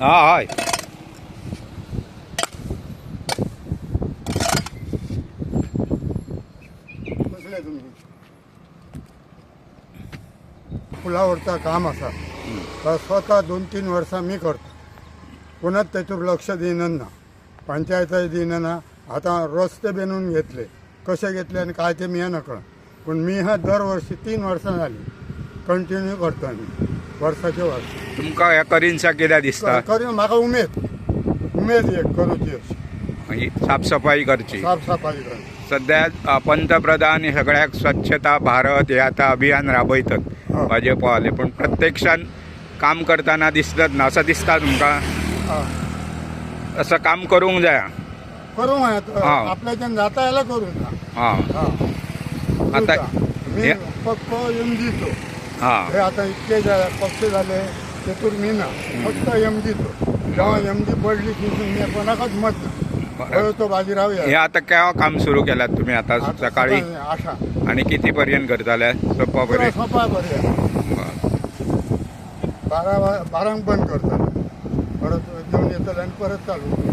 हा कसले तुम्ही. फुलावरचा काम असा. तर स्वतः दोन तीन वर्सां मी करता. कोणाच त्याच्यावर लक्ष देणं ना. पंचायतही देणं ना. आता रस्ते बनवून घेतले. कसे घेतले आणि काय ते मी नकळ पण मी हा दरवर्षी तीन वर्सां झाली. कंटिन्यू करतो मी. वर्साचे वर्ष. तुमकां हे करीनशा कितें दिसता? करी म्हाका उमेद. उमेद एक करूची अशी ही साफसफाई करची. साफसफाई करची सध्या अ, पंतप्रधान हे सगळ्याक स्वच्छता भारत हे आता अभियान राबयतात हो. भाजपवाले पण प्रत्यक्षात काम करताना दिसतात ना असं दिसता तुमका? हा. असं काम करूंक जाय. करू म्हणत हा. आपल्याच्यान जाता यायला करू ना. हा. आता मी हे- फक्त एम जीतो हा हे. आता इतके पक्ष झाले तेतून मी ना फक्त एम जीतो जेव्हा एम जी पडली तिथून मी कोणाकच मत. होय तो बाजीराव या. हे आता केव्हा काम सुरू केलात तुम्ही आता आता सकाळी? सकाळी आशा. आणि किती पर्यंत करताले सोपा पुरा पर्यंत? सोपा बरे बारा बारांक बंद करतात. परत जेवण येतलं आणि परत चालू